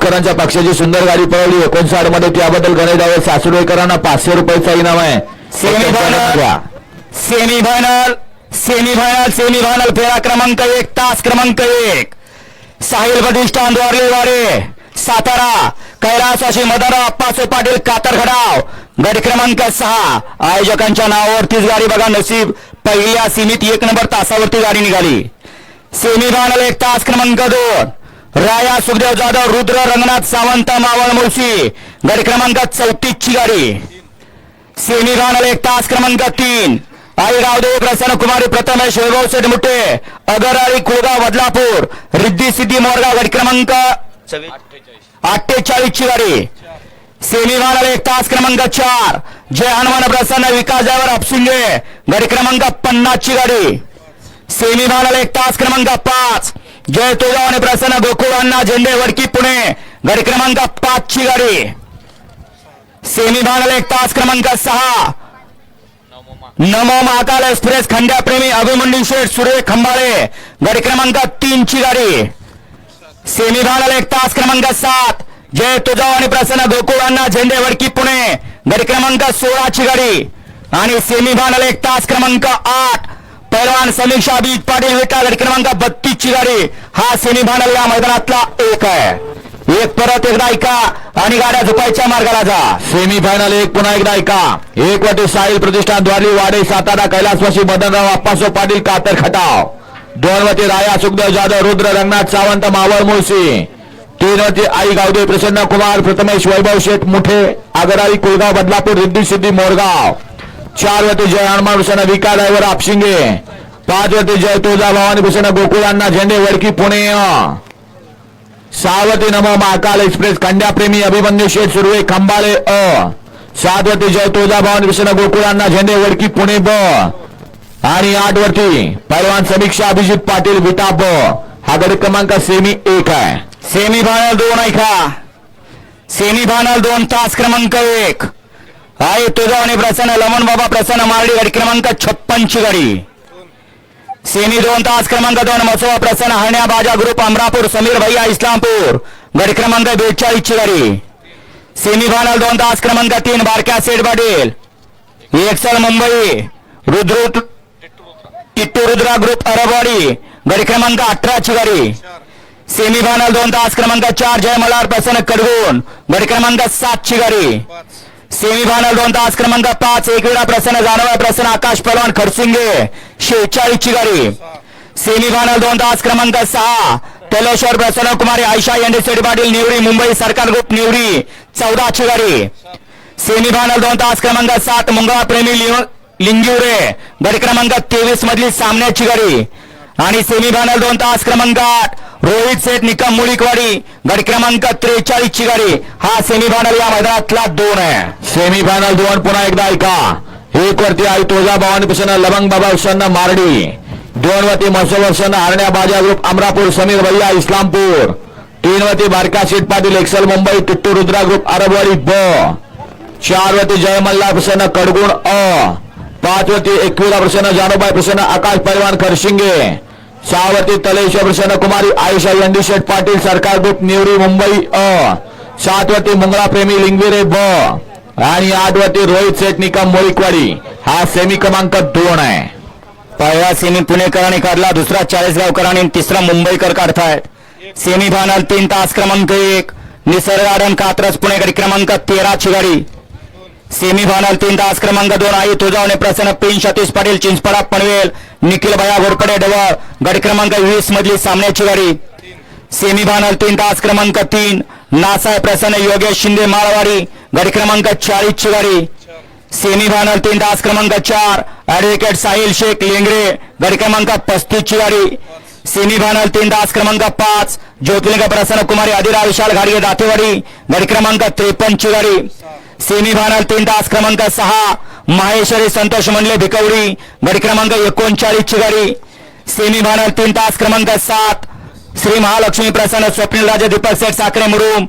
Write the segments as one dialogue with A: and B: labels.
A: मिरजकरांच्या पक्षाची सुंदर गाडी पळवली. एकोणसाठमध्ये त्याबद्दल गणेश सासुरेकरांना पाचशे रुपयाचा इनाम आहे.
B: Semi final semi final semi final semi final फेरा क्रमांक एक तास क्रमांक एक. साहिल प्रतिष्ठान द्वारले वारे सातारा कैलासवासी मदनराव अप्पासो पाटील कातर खडाव गट क्रमांक सहा. आयोजकांच्या नावावरतीच गाडी बघा नसीब पहिल्या सीमित एक नंबर तासावरती गाडी निघाली. सेमी फायनल एक तास क्रमांक दोन. राया सुखदेव जाधव रुद्र रंगनाथ सावंत मावळ मुळशी. गट क्रमांक चौतीसची गाडी. सेमी फायनल एक तास क्रमांक तीन. आई रावदेव प्रसन्न कुमारी प्रथमेश वैभव सेठ मुठे अगराळी कुळगाव बदलापूर रिद्धी सिद्धी मोरगाव गट क्रमांक अठ्ठेचाळीस ची गाडी. सेमी फायनल एक तास क्रमांक चार. जय हनुमान प्रसन्न विकास जावर अपसिंगे गट क्रमांक पन्नास ची गाडी. सेमी फायनल एक तास क्रमांक पाच. जय तुळगाव आणि प्रसन्न गोकुळांना झेंडे वडकी पुणे. गट क्रमांक पाच ची गाडी. सेमी फायनल एक तास क्रमांक सहा. नमो महाकाल एक्सप्रेस खंड्याप्रेमी अभिमन्यू शेठ सुरेश खंबाळे. गडी क्रमांक तीन ची गाडी. सेमी फायनल एक तास क्रमांक सात. जय तुझाव आणि प्रसन्न गोकुळांना झेंडे वडकी पुणे. गडी क्रमांक सोळा ची गाडी. आणि सेमी फायनल एक तास क्रमांक आठ. पैलवान समीक्षा अभिजित पाटील विटा गट क्रमांक बत्तीस ची गाडी हा सेमी फायनल या मैदानातला एक आहे एक परत एकदा ऐका आणि गाड्या झुपायच्या मार्गाला जा।
A: सेमी फायनल एक पुन्हा एकदा ऐका एक वाटी साहिल प्रतिष्ठान द्वारली वाडे सातारा कैलासवासी मदनराव अप्पासो पाटील कातर खटाव। दोन वती राया सुखदेव जाधव रुद्र रंगनाथ सावंत मावळ मुळशी। तीन वती आई गावदेव प्रसन्न कुमार प्रथमेश वैभव शेठ मुठे आगराई कुळगाव बदलापूर रिद्धी सिद्धी मोरगाव। चार वती जय हनुमान भूषण विका ड्रायव्हर आपशिंगे पाच वती जय तुळजा भवानी भूषण गोकुळांना झेंडे वडकी पुणे. सावती नमो महाकाल एक्सप्रेस खंड्याप्रेमी अभिमन्यू शेठ सुर्वे खंबाळे अ. सातवती जय तुळजाभवन भूषण गोकुळांना झेंडे वडकी पुणे ब. आणि आठ वरती पैलवान समीक्षा अभिजित पाटील विटा ब. हा गड क्रमांक सेमी एक आहे.
B: सेमी फायनल दोन ऐका सेमी फायनल दोन तास क्रमांक एक. आहे तुझा प्रसन्न, लमन बाबा प्रसन्न मारडी गाडी क्रमांक छप्पन ची गाडी. सेमी दोन तास क्रमांक दोन, मसोबा प्रसन्न, हरण्या बाजा ग्रुप अमरापूर, समीर भैया, इस्लामपूर. गाडी क्रमांक बेचाळीस ची गाडी. सेमी फायनल दोन तास क्रमांक तीन, बारक्या सेठ पाटील. एकसल मुंबई, रुद्र टिट्टू रुद्रा ग्रुप अरबवाडी. गाडी क्रमांक अठरा ची गाडी. सेमी फायनल दोन तास क्रमांक चार जय मल्हार प्रसन्न, कडगुण. गट क्रमांक सात ची गाडी. सेमी फायनल दोन तास क्रमांक पाच एक वेळा प्रसन्न जाणवा प्रसन्न आकाश पलवान खडसिंगे शेहेचाळीस ची गाडी. सेमी फायनल दोन तास क्रमांक सहा तलेश्वर प्रसन्न कुमारी आयशा यांडेसेडी पाटील निवरी मुंबई सरकार ग्रुप निवरी चौदा ची गाडी. सेमी फायनल दोन तास क्रमांक सात मुंगळा प्रेमी लिंगिवरे. गट क्रमांक तेवीस मधली सामन्याची गाडी. आणि सेमी फायनल दोन तास क्रमांक आठ रोहित सेठ निकम मुळीकवाडी गड क्रमांक त्रेचाळीस ची गाडी. हा सेमी फायनल या मैदानातला दोन आहे.
A: सेमी फायनल दोन पुन्हा एकदा ऐका. एक वरती आई तुळजाभवानी प्रसन्न लवंग बाबा प्रसन्न मारडी. दोन वरती मसो प्रसन्न हरण्या बाजा ग्रुप अमरापूर समीर भैया इस्लामपूर. तीन वरती बारका सीट पाटील एक्सल मुंबई टिट्टू रुद्रा ग्रुप अरबवाडी ब. चार वरती जयमल्ला प्रसन्न कडगुण अ. पाच वरती एकविरा प्रसन्न जानोबाई प्रसन्न आकाश पैलवान खरशिंगे. शावती तलेश तलेश्वर प्रसन्न कुमारी आयशा यंडी शेठ पाटील सरकार ग्रुप निवरी मुंबई अ. सातवती मुंगळा प्रेमी लिंगविरे ब. आणि आठवती रोहित सेठ निकम मोळीकवाडी. हा सेमी क्रमांक दोन आहे.
B: पहिला सेमी पुणेकरांनी काढला दुसरा चाळीसगावकरांनी आणि तिसरा मुंबईकर काढतायत सेमी फायनल तीन तास क्रमांक एक. निसर्ग गार्डन कात्रज पुणे क्रमांक तेरा चिगाडी सेमी फायनल तीन तास क्रमांक दोन. आई तुझावणे प्रसन्न पिन सतीश पाटील चिंचपडा पनवेल. निखिल भया घोरपडे डवळ गाडी क्रमांक वीस मधली सामन्याची गाडी. सेमी फायनल तीन तास क्रमांक तीन. नासा प्रसन्न योगेश शिंदे माळवाडी. गाडी क्रमांक चाळीस ची गाडी. सेमी फायनल तीन तास क्रमांक चार. ऍडव्होकेट साहिल शेख लेंगरे गाडी क्रमांक पस्तीस ची गाडी. सेमी फायनल तीन तास क्रमांक पाच. ज्योतिर्लिंग प्रसन्न कुमारी अधिरा विशाल घाडगे दातेवाडी. गाडी क्रमांक त्रेपन्न ची गाडी. सेमी फायनल तीन तास क्रमांक सहा. माहेश्वरी संतोष मंडले भिकवडी गडी क्रमांक एकोणचाळीस ची गाडी सेमी फायनल तीन तास क्रमांक सात श्री महालक्ष्मी प्रसन्न स्वप्नील राजे दीपक सेठ साखरे मुरुम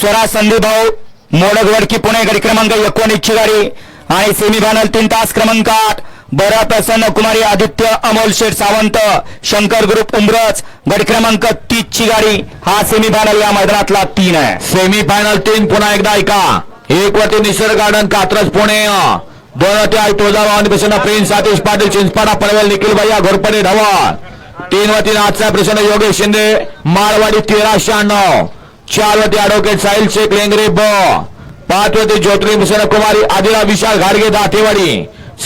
B: स्वराज संदीप भाऊ मोडक वडकी पुणे गडी क्रमांक एकोणीस ची गाडी आणि सेमी फायनल तीन तास क्रमांक आठ बरा प्रसन्न कुमारी आदित्य अमोल शेठ सावंत शंकर ग्रुप उमरज गट क्रमांक तीस ची गाडी हा सेमीफायनल या मैदानातला तीन आहे.
A: सेमी फायनल तीन पुन्हा एकदा ऐका. एक वरती निसर्ग गार्डन कात्रज पुणे. दोन वरती आई तुळजाभवानी प्रसन्न प्रिन्स सतीश पाटील चिंचपाडा पनवेल निखिल भैया घोरपडे धवळ तीन वरती नाथसा प्रसन्न योगेश शिंदे माळवाडी तेरा शहाण्णव. चार वरती अॅडव्होकेट साहिल शेख लेंगरे ब. पाच वरती ज्योतिर्लिंग प्रसन्न कुमारी आदिला विशाल घाडगे दातेवाडी.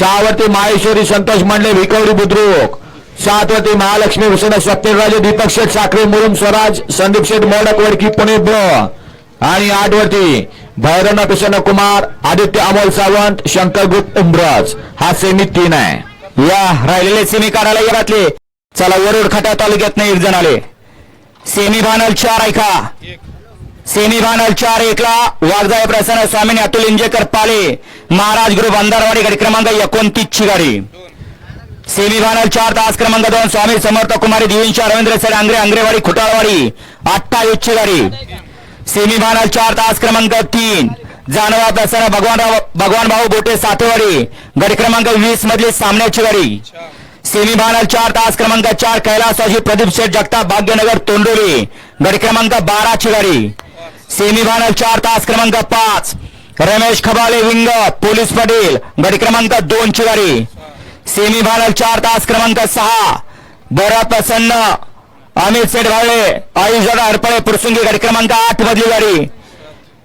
A: सहा वरती माहेश्वरी संतोष मंडले विकवरी बुद्रुक. सात वरती महालक्ष्मी प्रसन्न सत्यराजे दीपक शेठ साखरे मुरुम स्वराज संदीप शेठ मोडक वडकी पुणे ब. आणि आठ वरती भैरवनाथ प्रसन्न कुमार आदित्य अमोल सावंत शंकर गुप्त उमराज. हा सेमी तीन आहे.
B: या राहिलेले सेमी काढायला घरातले चला वरुड खटा तालुक्यात एक जण आले. सेमीफायनल चार ऐका सेमीफायनल चार एकला वाघजाय प्रसन्न स्वामीने अतुल इंजेकर पाले. महाराज ग्रुप अंधारवाडी गाडी क्रमांक एकोणतीस ची गाडी. सेमीफायनल चार तास क्रमांक दोन स्वामी समर्थ कुमारी दिविंश रवींद्र सर आंग्रे आंग्रेवाडी खुटाळवाडी. अठ्ठावीस ची गाडी. सेमीफायनल चार तास क्रमांक तीन. जानवा प्रसन्न भगवानराव भगवान भाऊ बोटे सातेवाडी. गाडी क्रमांक वीस मधली सामन्याची गाडी. सेमीफायनल चार तास क्रमांक चार कैलासवासी प्रदीप शेठ जगताप भाग्यनगर तोंडोली. गडी क्रमांक बाराची गाडी. सेमीफायनल चार तास क्रमांक पाच. रमेश खबाले विंग पोलीस पाटील गडी क्रमांक दोन ची गाडी. सेमीफायनल चार तास क्रमांक सहा. बरा प्रसन्न. अमित सेठ भावळे आयुष हरपळे प्रसंगी गाडी क्रमांक आठ मधली गाडी.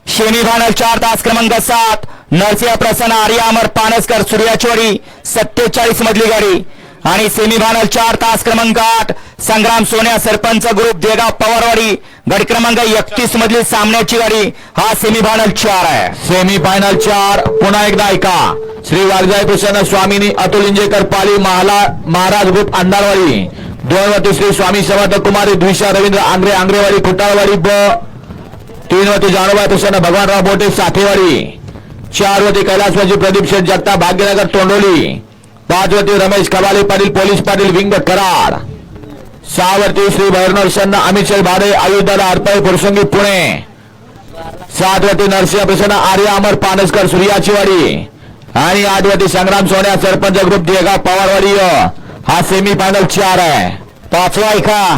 B: सेमीफायनल चार तास क्रमांक सात नरसिंह प्रसन्न आर्या अमर पानसकर सूर्याचोरी सत्तेचाळीस मधली गाडी. आणि सेमीफायनल चार तास क्रमांक आठ संग्राम सोन्या सरपंच ग्रुप देगाव पवारवाडी गट क्रमांक एकतीस मधली सामन्याची गाडी. हा सेमीफायनल चार आहे.
A: सेमी फायनल चार पुन्हा एकदा ऐका. श्री वाघजाई प्रसन्न स्वामीनी अतुल इंजेकर पाली महाला महाराज ग्रुप अंधारवाडी. दोन वरती श्री स्वामी समर्थ कुमारी द्विशा रवींद्र आंग्रे आंग्रेवाडी खुटाळवाडी ब. तीन वरती जानोबाई प्रसन्न भगवानराव बोटे साठेवाडी. चार वरती कैलासवाजी प्रदीप शेठ जगता भाग्यनगर तोंडोली. पाच वरती रमेश कबाले पाटील पोलीस पाटील विंग कराड सहा वरती श्री भैरवनाथ सन्न अमित शेठ भाडे अयोध्याला अर्पय फुरसंगी पुणे. सात वरती नरसिंह प्रसन्न आर्य अमर पानसकर सूर्याचीवाडी. आणि आठ वरती संग्राम सोन्या सरपंच ग्रुप देगाव पवारवाडी हा सेमी फायनल चार आहे.
B: पाचवा ऐका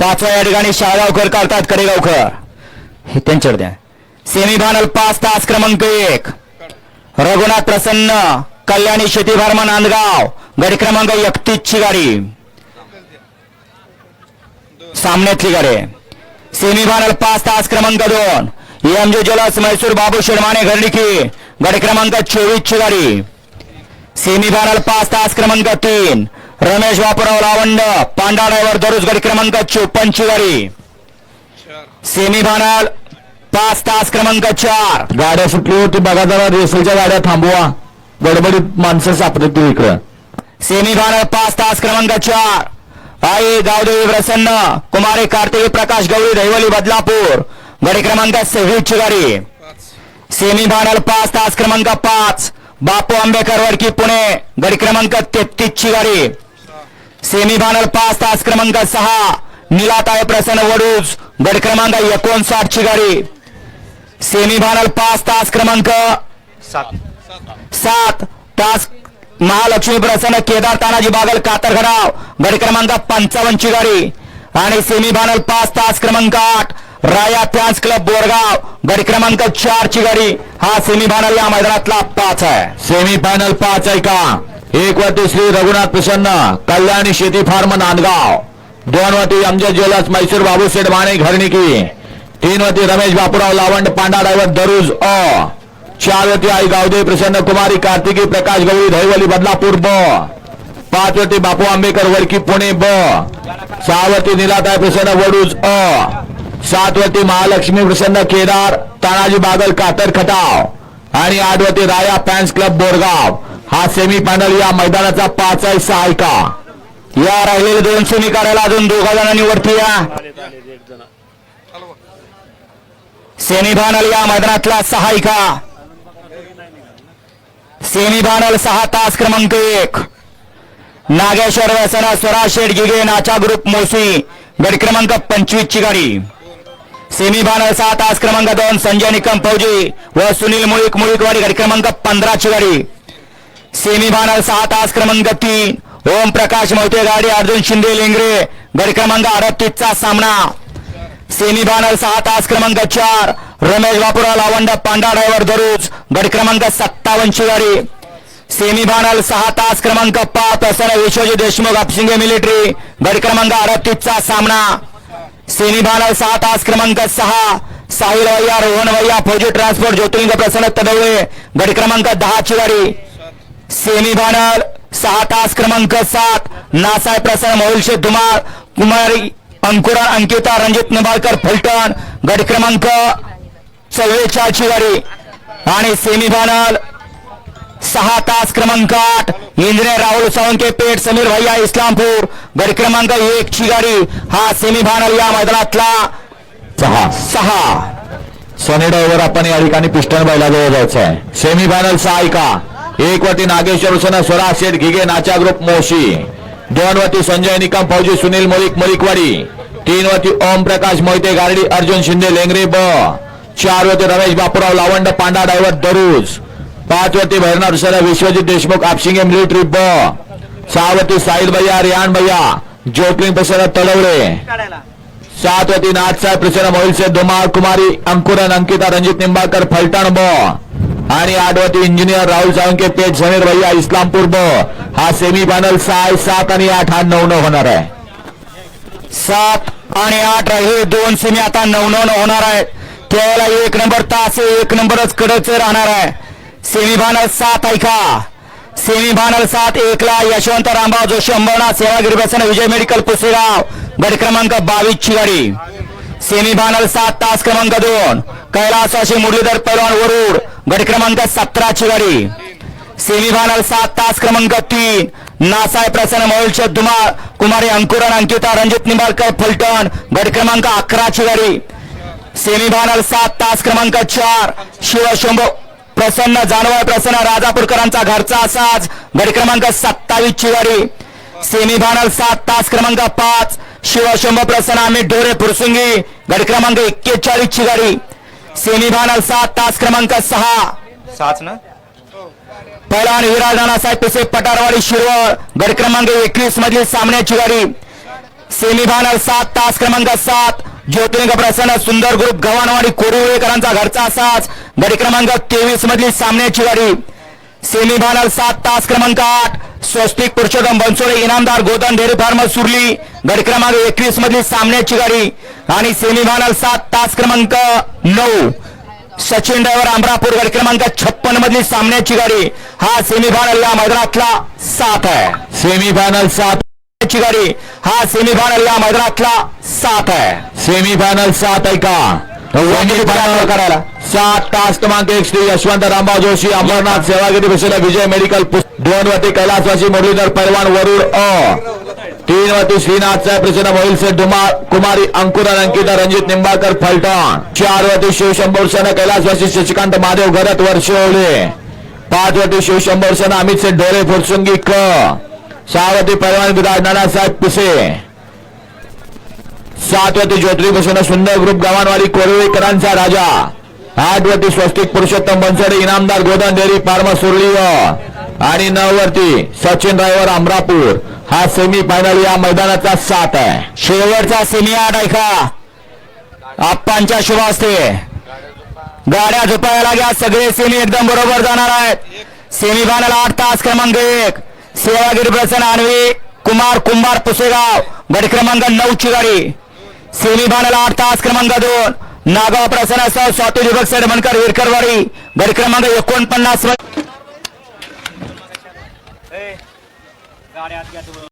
B: पाचवा या ठिकाणी शाळगावकर काढतात कडेगावकर. हे त्यांच्याकडे द्या. सेमीफायनल पाच तास क्रमांक एक. रघुनाथ प्रसन्न कल्याणी शेती फार्मा नांदगाव. गडी क्रमांक एकतीसची गाडी. सामन्यातली गाडी. सेमीफायनल पाच तास क्रमांक दोन. एम जे जलस मैसूर बाबू शेडमाने घरनिकी गडी क्रमांक चोवीसची गाडी. सेमी फायनल पाच तास क्रमांक तीन. रमेश बापूराव लावंड पांडा दररोज गडी क्रमांक चोपन्न ची गाडी सेमीफायनल पाच तास क्रमांक चार.
A: गाड्या सुटली होती बघा जरा रेसलच्या गाड्या थांबवा. गडबडीत माणसं सापडतील इकडं.
B: सेमीफायनल पाच तास क्रमांक चार. आई गावदेवी प्रसन्न. कुमारी कार्तिकी प्रकाश गवळी दैवली बदलापूर. गडी क्रमांक सव्वीस ची गाडी. सेमीफायनल पाच तास क्रमांक पाच. बापू आंबेकर वडकी पुणे. गडी क्रमांक तेहतीस ची गाडी. सेमीफायनल पाच तास क्रमांक सहा. निलाताय प्रसन्न वडूज. गड क्रमांक एकोणसाठ ची गाडी. सेमीफायनल पाच तास क्रमांक सात. तास महालक्ष्मी प्रसन्न केदार तानाजी बागल कातरखडाव गड क्रमांक पंचावन्न ची गाडी. आणि सेमीफायनल पाच तास क्रमांक आठ राया फॅन्स क्लब बोरगाव. गड क्रमांक चार ची गाडी. हा सेमीफायनल या मैदानातला पाच आहे.
A: सेमी फायनल पाच आहे का? एक श्री रघुनाथ प्रसन्न कल्याणी शेती फार्म नांदगाव. दोन वरती अमजद ज्वेलर्स मैसूर बाबूसेठ माने घरणिकी. तीन वरती रमेश बापूराव लावंड पांडा ड्रायव्हर दरुज अ. चार वरती आई गावदे प्रसन्न कुमारी कार्तिकी प्रकाश गवळी धैवली बदलापूर ब. पाच वरती बापू आंबेकर वडकी पुणे ब. सहा वरती निलाताय प्रसन्न वडूज अ. सातवती महालक्ष्मी प्रसन्न केदार तानाजी बागल कातर खटाव. आणि आठवती राया फॅन्स क्लब बोरगाव. हा सेमी फायनल या मैदानाचा पाच आहे सहा आहे का?
B: या राहिलेले दोन सेमी काढायला अजून दोघा जणांनी वरती या. सेमीफायनल या मैदानातला सहा आहे का? सेमीफायनल सहा तास क्रमांक एक. नागेश्वर व्यसना स्वराज शेठ गिगे नाचा ग्रुप मोसी. गड क्रमांक पंचवीस ची गाडी. सेमीफायनल सहा तास क्रमांक दोन संजय निकम फौजी व सुनील मुळीक मुळीकवाडी गड क्रमांक पंधरा ची गाडी. सेमी फायनल सहा तास क्रमांक तीन. ओम प्रकाश मोठे गाडी अर्जुन शिंदे लेंगरे. गड क्रमांक अडतीसचा सामना. सेमी फायनल सहा तास क्रमांक चार. रमेश बापुरा लावंड पांडा ड्रायव्हर दरुज. गड क्रमांक सत्तावन्नची गाडी सेमी फायनल सहा तास क्रमांक पाच. असणारा विश्वजी देशमुख अपशिंगे मिलिटरी गड क्रमांक अडतीसचा सामना. सेमी फायनल सहा तास क्रमांक सहा. साहिल वैया रोहन वैया फौजी ट्रान्सपोर्ट ज्योतिर्लिंग प्रसन्न तडवळे गड क्रमांक दहाची गाडी सेमी फायनल सहा तास क्रमांक सात नासाय प्रसन्न मोहिलशे धुमाळ कुमारी अंकुरा अंकिता रणजित निंबाळकर फलटण गट क्रमांक चव्वेचाळची गाडी आणि सेमी फायनल सहा तास क्रमांक आठ इंजिनियर राहुल सावंके पेठ समीर भैया इस्लामपूर गट क्रमांक एक ची गाडी हा सेमी फायनल या मैदानातला
A: सहा.
B: सहा.
A: सनी ड्रायव्हर आपण या ठिकाणी पिस्टन बैलाजवळ जायचं आहे सेमी फायनल सहा ऐका एक वरती नागेश्वर हुसेन स्वरा शेठ घिगे नाचा ग्रुप मोशी. दोन वरती संजय निकम फौजी सुनील मलिक मलिकवाडी. तीन वरती ओम प्रकाश मोहिते गारडी अर्जुन शिंदे लेंगरे ब. चार वरती रमेश बापूराव लावंड पांडा ड्रायव्हर दरुज. पाच वरती भैरनाथ हुसेन विश्वजित देशमुख आपशिंगे मिलिटरी ब. सहा वरती साहिल भैया रियान भैया ज्योतिर्लिंग प्रसन्न तळवडे सात वती नाथसाहेब प्रसन्न मोहिलसे धुमाळ कुमारी अंकुरन अंकिता रणजित निंबाळकर फलटण ब. आणि आठवती इंजिनियर राहुल सावंके पेठ समीर भैया इस्लामपूर ब. हा सेमी फायनल सहा सात आणि आठ हा नऊ नऊ होणार आहे.
B: सात आणि आठ हे दोन सेमी आता नऊ नऊ होणार आहे. त्यावेळेला एक नंबर तास एक नंबरच कडच राहणार आहे. सेमी फायनल सात ऐका सेमी फायनल सात एकला यशवंत रामभाव जोशी अंबरनाथ सेवागिरी विजय मेडिकल पुसेगाव. गट क्रमांक बावीस ची गाडी. सेमी फायनल सात तास क्रमांक दोन. कैलासाशी मुरलीधर पैलवान वरुड गट क्रमांक सतरा ची गाडी सेमी फायनल सात तास क्रमांक तीन. नासाय प्रसन्न मोहिलचे धुमाळ कुमारी अंकुरन अंकिता रणजित निंबाळकर फलटण गट क्रमांक अकरा ची गाडी सेमी फायनल सात तास क्रमांक चार. शिवशंभ प्रसन्न जानवर प्रसन्न राजापूरकरांचा घरचा असाच गट क्रमांक सत्तावीस ची गाडी सेमी फायनल सात तास क्रमांक पाच. शिवशंभ प्रसन्न अमित ढोरे फुरसुंगी. गट क्रमांक एक्केचाळीस ची गाडी. सेमी फायनल सात तास क्रमांक सहा.
C: साच ना?
B: पहिलवान विराज नानासाहेब पिसे पटारवाडी शिरवळ. गट क्रमांक एकवीस मधील सामन्याची गाडी. सेमी फायनल सात तास क्रमांक सात. ज्योतिर्लिंग प्रसन्न सुंदर ग्रुप गव्हाणवाडी कोरिवळेकरांचा घरचा असाच. गडी क्रमांक तेवीस मधील सामन्याची गाडी. सेमी फायनल सात तास क्रमांक आठ. Swastik Purushottam Bansode Inamdar Godan dairy farm Surli. गडी क्रमांक एकवीस मधील सामन्याची गाडी. आणि सेमी फायनल सात तास क्रमांक नऊ. सचिन ड्रायव्हर अमरापूर गड क्रमांक छप्पन मधली सामन्याची गाडी. हा सेमी फायनल या मैदानातला सात आहे.
A: सेमी फायनल सात.
B: ची गाडी. हा सेमी फायनल या मैदानातला सात आहे.
A: सेमी फायनल सात ऐका सेमी फायनल करायला? सात तास क्रमांक एक श्री यशवंत रामभाऊ जोशी अमरनाथ सेवागिरी बसलेला विजय मेडिकल दोन वती कैलासवासी मुरलीधर पैलवान वरुड अ. तीन वती श्रीनाथ साहेब प्रसन्न मोहिल से कुमारी अंकुरन अंकिता रणजित निंबाळकर फलटण. चार वती शिवशंभर सेना कैलासवासी शशिकांत महादेव घरत वर्षवले. पाच वती शिवशंभर सेना अमित से ढोरे फुरसुंगी क. सहा वती पैलवान विराज नानासाहेब पिसे. सातवती ज्योतिरी बसवणं सुंदर ग्रुप गव्हाणवाडी कोरवेकरांचा राजा. आठवती स्वस्तिक पुरुषोत्तम बनसोडे इनामदार गोदन डेरी फार्मा सुरळी आणि नववरती सचिन ड्रायव्हर अमरापूर. हा सेमी फायनल या मैदानाचा सात आहे.
B: शेवटचा सेमी आठ ऐका आप्पांच्या शुभ असते गाड्या झोपायला घ्या सगळे सेमी एकदम बरोबर जाणार आहेत. सेमी फायनल आठ तास क्रमांक एक. सेवागिरी प्रसन्न आणवी कुमार कुंभार पुसेगाव. गडी क्रमांक नऊ ची गाडी. सेमी फायनल आठ तास क्रमांक दोन. नागाव प्रसन्न सह स्वाती विभग सडमणकर विरकरवाडी. गड क्रमांक एकोणपन्नास